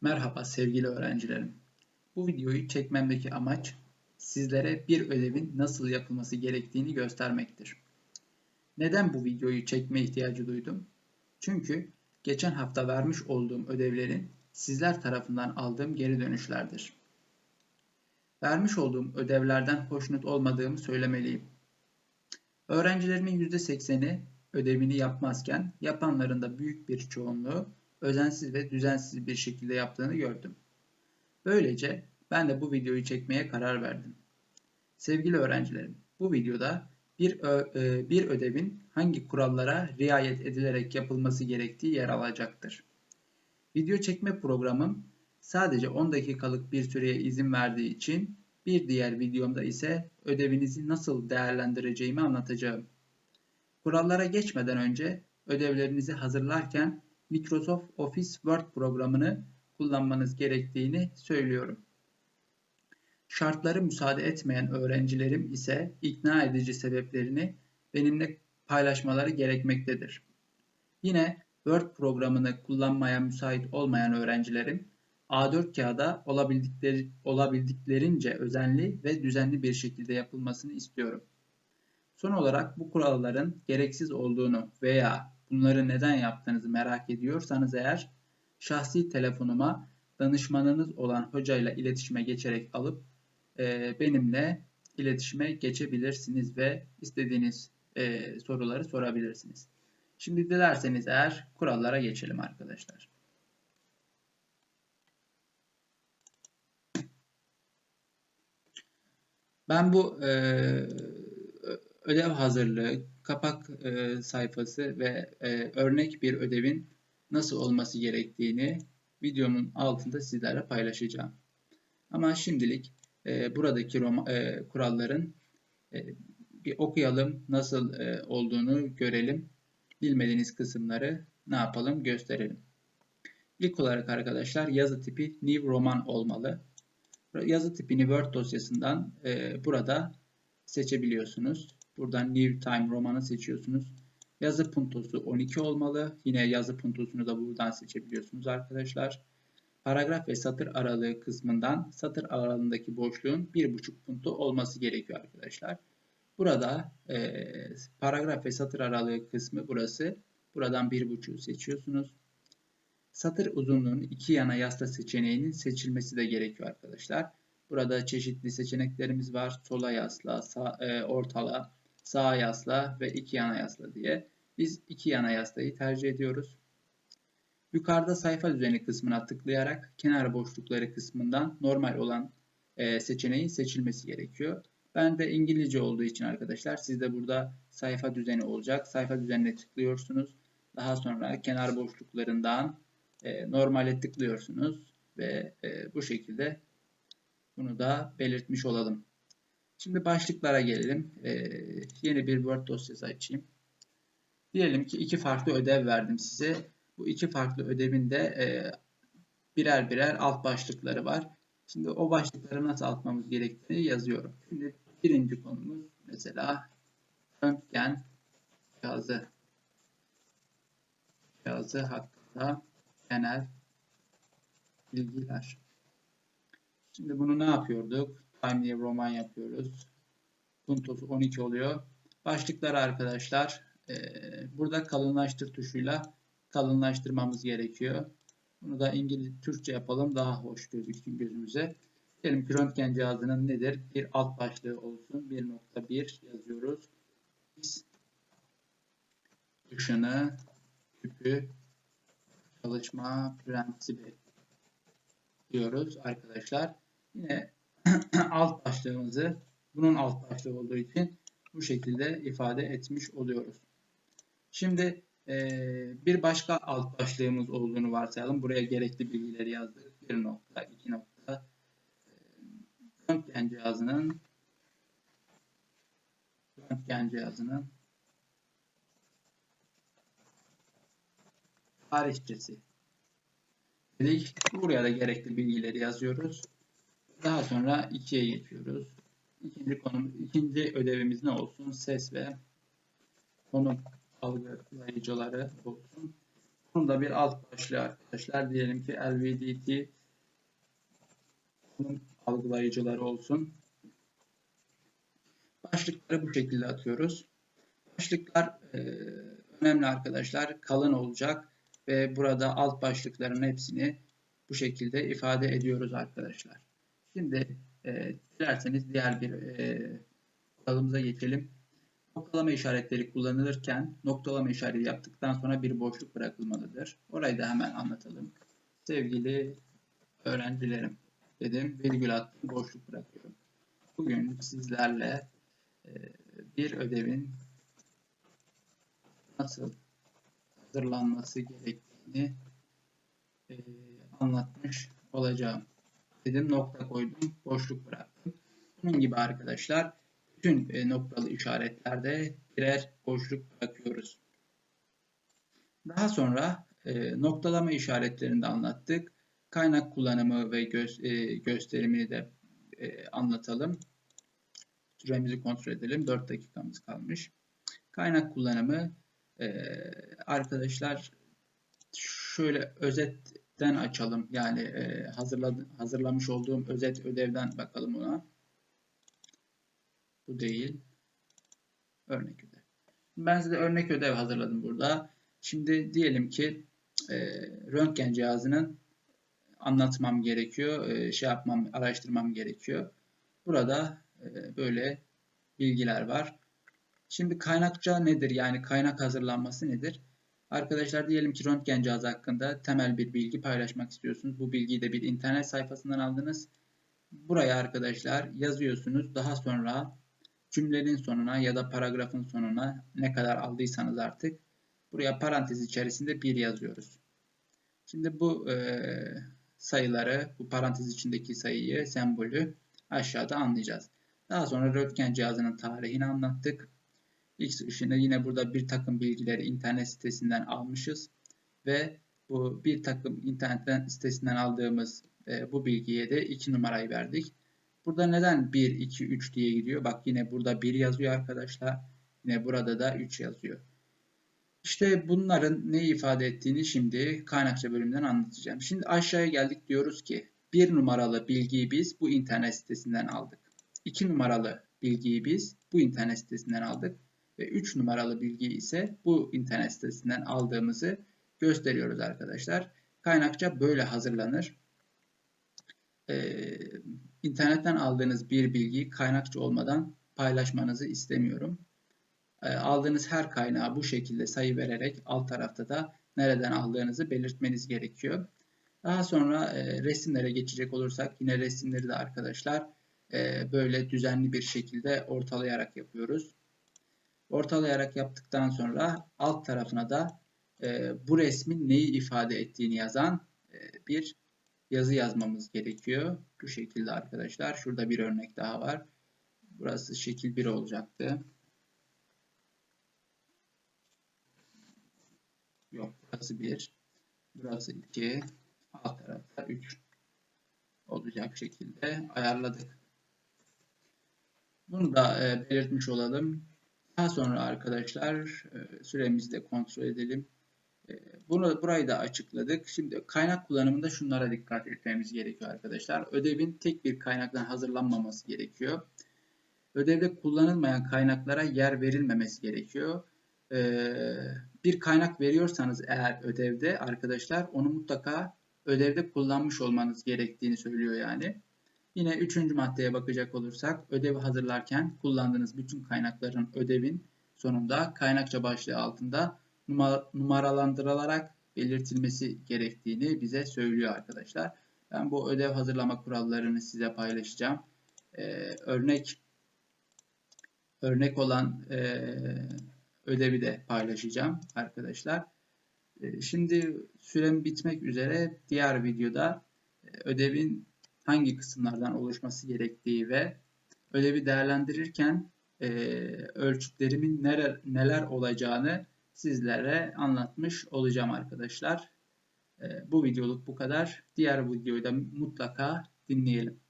Merhaba sevgili öğrencilerim. Bu videoyu çekmemdeki amaç sizlere bir ödevin nasıl yapılması gerektiğini göstermektir. Neden bu videoyu çekme ihtiyacı duydum? Çünkü geçen hafta vermiş olduğum ödevlerin sizler tarafından aldığım geri dönüşlerdir. Vermiş olduğum ödevlerden hoşnut olmadığımı söylemeliyim. Öğrencilerimin %80'i ödevini yapmazken yapanların da büyük bir çoğunluğu özensiz ve düzensiz bir şekilde yaptığını gördüm. Böylece ben de bu videoyu çekmeye karar verdim. Sevgili öğrencilerim, bu videoda bir, ö- bir ödevin hangi kurallara riayet edilerek yapılması gerektiği yer alacaktır. Video çekme programım sadece 10 dakikalık bir süreye izin verdiği için bir diğer videomda ise ödevinizi nasıl değerlendireceğimi anlatacağım. Kurallara geçmeden önce ödevlerinizi hazırlarken Microsoft Office Word programını kullanmanız gerektiğini söylüyorum. Şartları müsaade etmeyen öğrencilerim ise ikna edici sebeplerini benimle paylaşmaları gerekmektedir. Yine Word programını kullanmaya müsait olmayan öğrencilerim A4 kağıda olabildikleri, olabildiklerince özenli ve düzenli bir şekilde yapılmasını istiyorum. Son olarak bu kuralların gereksiz olduğunu veya bunları neden yaptığınızı merak ediyorsanız eğer şahsi telefonuma danışmanınız olan hocayla iletişime geçerek alıp e, benimle iletişime geçebilirsiniz ve istediğiniz e, soruları sorabilirsiniz. Şimdi dilerseniz eğer kurallara geçelim arkadaşlar. Ben bu e, ödev hazırlığı, kapak e, sayfası ve e, örnek bir ödevin nasıl olması gerektiğini videomun altında sizlerle paylaşacağım. Ama şimdilik e, buradaki Roma, e, kuralların e, bir okuyalım, nasıl e, olduğunu görelim. Bilmediğiniz kısımları ne yapalım gösterelim. İlk olarak arkadaşlar yazı tipi New Roman olmalı. Yazı tipini Word dosyasından e, burada seçebiliyorsunuz. Buradan New Time romanı seçiyorsunuz. Yazı puntosu 12 olmalı. Yine yazı puntosunu da buradan seçebiliyorsunuz arkadaşlar. Paragraf ve satır aralığı kısmından satır aralığındaki boşluğun 1,5 punto olması gerekiyor arkadaşlar. Burada e, paragraf ve satır aralığı kısmı burası. Buradan 1,5'u seçiyorsunuz. Satır uzunluğunun iki yana yasla seçeneğinin seçilmesi de gerekiyor arkadaşlar. Burada çeşitli seçeneklerimiz var. Sola yasla, sağ, e, ortala, sağa yasla ve iki yana yasla diye. Biz iki yana yaslayı tercih ediyoruz. Yukarıda sayfa düzeni kısmına tıklayarak kenar boşlukları kısmından normal olan e, seçeneğin seçilmesi gerekiyor. Ben de İngilizce olduğu için arkadaşlar sizde burada sayfa düzeni olacak. Sayfa düzenine tıklıyorsunuz. Daha sonra kenar boşluklarından e, normale tıklıyorsunuz ve e, bu şekilde bunu da belirtmiş olalım. Şimdi başlıklara gelelim. Ee, yeni bir Word dosyası açayım. Diyelim ki iki farklı ödev verdim size. Bu iki farklı ödevin de e, birer birer alt başlıkları var. Şimdi o başlıkları nasıl atmamız gerektiğini yazıyorum. Şimdi birinci konumuz mesela röntgen cihazı cihazı hakkında genel bilgiler. Şimdi bunu ne yapıyorduk? Time diye roman yapıyoruz. Puntosu 12 oluyor. Başlıkları arkadaşlar e, burada kalınlaştır tuşuyla kalınlaştırmamız gerekiyor. Bunu da İngiliz Türkçe yapalım daha hoş gözüksün gözümüze. Diyelim ki röntgen cihazının nedir? Bir alt başlığı olsun. 1.1 yazıyoruz. X ışını tüpü çalışma prensibi diyoruz arkadaşlar. Yine alt başlığımızı bunun alt başlığı olduğu için bu şekilde ifade etmiş oluyoruz. Şimdi e, bir başka alt başlığımız olduğunu varsayalım. Buraya gerekli bilgileri yazdık. Bir nokta, iki nokta. E, röntgen cihazının röntgen cihazının tarihçesi dedik. Buraya da gerekli bilgileri yazıyoruz. Daha sonra ikiye geçiyoruz. İkinci konumuz, ikinci ödevimiz ne olsun? Ses ve konum algılayıcıları olsun. Bunun da bir alt başlığı arkadaşlar. Diyelim ki LVDT algılayıcıları olsun. Başlıkları bu şekilde atıyoruz. Başlıklar e, önemli arkadaşlar. Kalın olacak ve burada alt başlıkların hepsini bu şekilde ifade ediyoruz arkadaşlar. Şimdi e, dilerseniz diğer bir e, geçelim. Noktalama işaretleri kullanılırken noktalama işareti yaptıktan sonra bir boşluk bırakılmalıdır. Orayı da hemen anlatalım. Sevgili öğrencilerim dedim virgül attım boşluk bırakıyorum. Bugün sizlerle e, bir ödevin nasıl hazırlanması gerektiğini e, anlatmış olacağım. Dedim nokta koydum, boşluk bıraktım. Bunun gibi arkadaşlar bütün e, noktalı işaretlerde birer boşluk bırakıyoruz. Daha sonra e, noktalama işaretlerini de anlattık. Kaynak kullanımı ve e, gösterimini de anlatalım. Süremizi kontrol edelim. 4 dakikamız kalmış. Kaynak kullanımı arkadaşlar şöyle özetten açalım. Yani e, hazırladı, hazırlamış olduğum özet ödevden bakalım ona. Bu değil. Örnek ödev. Ben size örnek ödev hazırladım burada. Şimdi diyelim ki e, röntgen cihazının anlatmam gerekiyor. E, şey yapmam, araştırmam gerekiyor. Burada e, böyle bilgiler var. Şimdi kaynakça nedir? Yani kaynak hazırlanması nedir? Arkadaşlar diyelim ki röntgen cihazı hakkında temel bir bilgi paylaşmak istiyorsunuz. Bu bilgiyi de bir internet sayfasından aldınız. Buraya arkadaşlar yazıyorsunuz. Daha sonra cümlenin sonuna ya da paragrafın sonuna ne kadar aldıysanız artık buraya parantez içerisinde bir yazıyoruz. Şimdi bu e, sayıları, bu parantez içindeki sayıyı, sembolü aşağıda anlayacağız. Daha sonra röntgen cihazının tarihini anlattık. X ışını yine burada bir takım bilgileri internet sitesinden almışız. Ve bu bir takım internet sitesinden aldığımız e, bu bilgiye de 2 numarayı verdik. Burada neden 1, 2, 3 diye gidiyor? Bak yine burada 1 yazıyor arkadaşlar. Yine burada da 3 yazıyor. İşte bunların ne ifade ettiğini şimdi kaynakça bölümünden anlatacağım. Şimdi aşağıya geldik diyoruz ki 1 numaralı bilgiyi biz bu internet sitesinden aldık. 2 numaralı bilgiyi biz bu internet sitesinden aldık. Ve 3 numaralı bilgiyi ise bu internet sitesinden aldığımızı gösteriyoruz arkadaşlar. Kaynakça böyle hazırlanır. Ee, internetten aldığınız bir bilgiyi kaynakça olmadan paylaşmanızı istemiyorum. Ee, aldığınız her kaynağı bu şekilde sayı vererek alt tarafta da nereden aldığınızı belirtmeniz gerekiyor. Daha sonra e, resimlere geçecek olursak yine resimleri de arkadaşlar e, böyle düzenli bir şekilde ortalayarak yapıyoruz. Ortalayarak yaptıktan sonra alt tarafına da e, bu resmin neyi ifade ettiğini yazan e, bir yazı yazmamız gerekiyor. Bu şekilde arkadaşlar. Şurada bir örnek daha var. Burası şekil 1 olacaktı. Yok burası 1. Burası 2. Alt tarafta 3 olacak şekilde ayarladık. Bunu da e, belirtmiş olalım. Daha sonra arkadaşlar e, süremizi de kontrol edelim. E, bunu burayı da açıkladık. Şimdi kaynak kullanımında şunlara dikkat etmemiz gerekiyor arkadaşlar. Ödevin tek bir kaynaktan hazırlanmaması gerekiyor. Ödevde kullanılmayan kaynaklara yer verilmemesi gerekiyor. E, bir kaynak veriyorsanız eğer ödevde arkadaşlar onu mutlaka ödevde kullanmış olmanız gerektiğini söylüyor yani. Yine üçüncü maddeye bakacak olursak ödevi hazırlarken kullandığınız bütün kaynakların ödevin sonunda kaynakça başlığı altında numaralandırılarak belirtilmesi gerektiğini bize söylüyor arkadaşlar. Ben bu ödev hazırlama kurallarını size paylaşacağım. Ee, örnek örnek olan e, ödevi de paylaşacağım arkadaşlar. E, şimdi sürem bitmek üzere diğer videoda e, ödevin hangi kısımlardan oluşması gerektiği ve ödevi değerlendirirken e, ölçütlerimin neler, neler olacağını sizlere anlatmış olacağım arkadaşlar. E, bu videoluk bu kadar. Diğer videoyu da mutlaka dinleyelim.